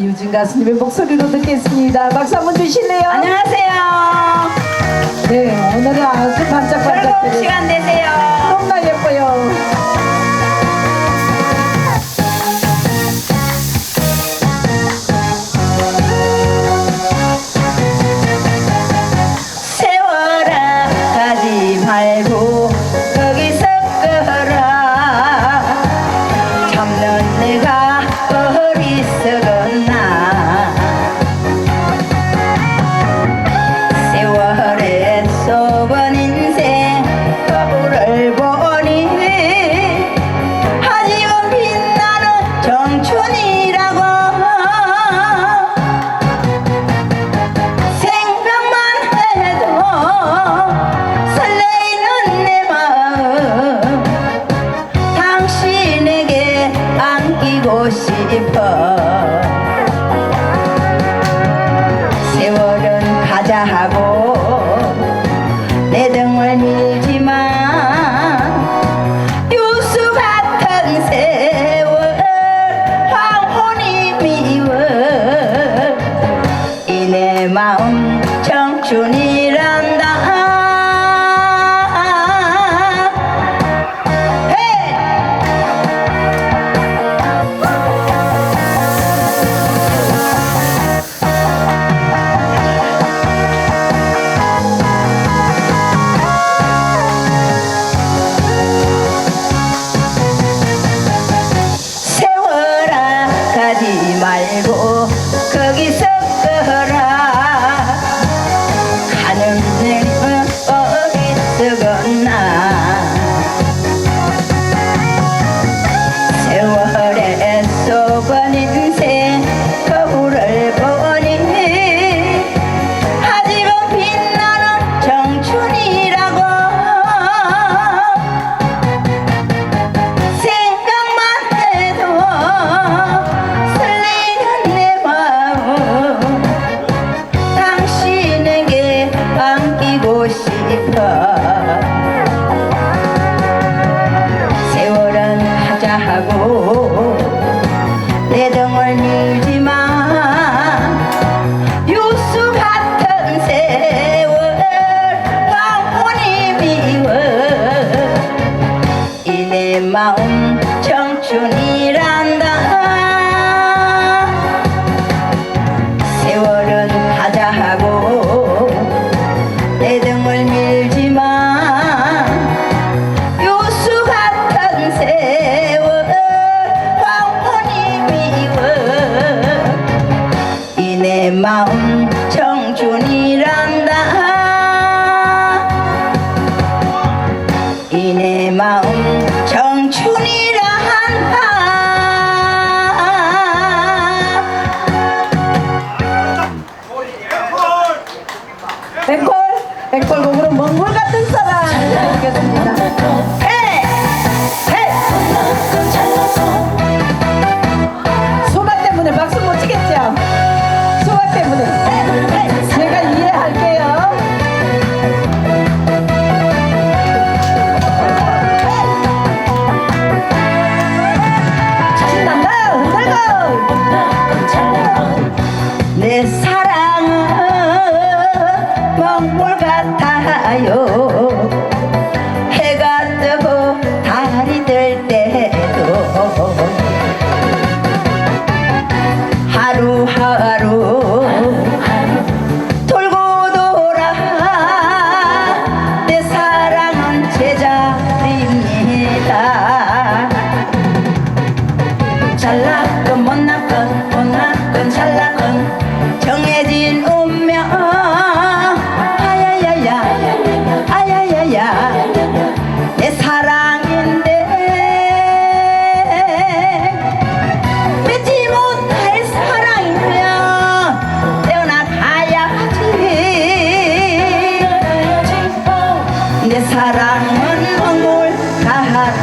유진 가수님의 목소리로 듣겠습니다. 박수 한번 주실래요? 안녕하세요. 네, 오늘은 아주 반짝반짝. 즐거운 시간 되세요. 너무나 예뻐요. 설레이는 내 마음. 당신에게 안기고 싶어. 세월은 가자 하고 백골 백골 고구름 멍골 같은 사 눈물 같아요. 해가 뜨고 달이 들 때도 하루하루 돌고 돌아 내 사랑은 제자입니다. 잘라.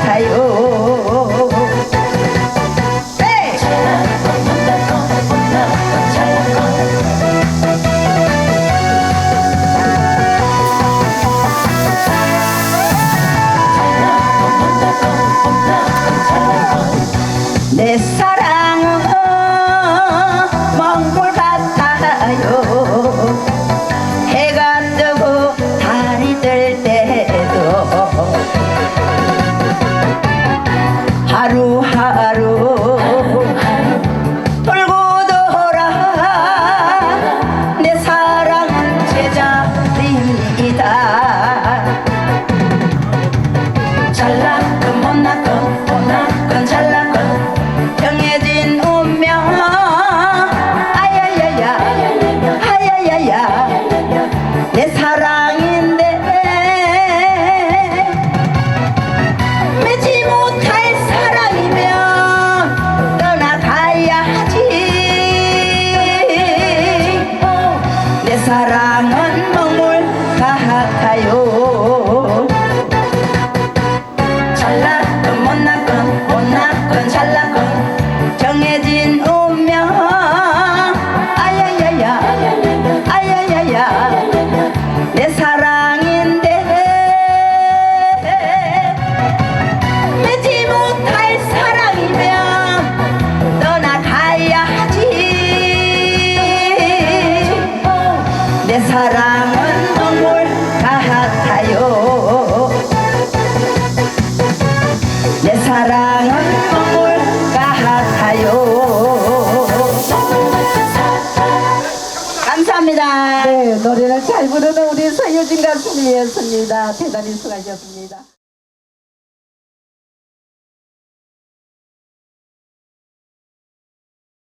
加油 감사합니다. 네, 노래를 잘 부르는 우리 서유진 가수님이었습니다. 대단히 수고하셨습니다.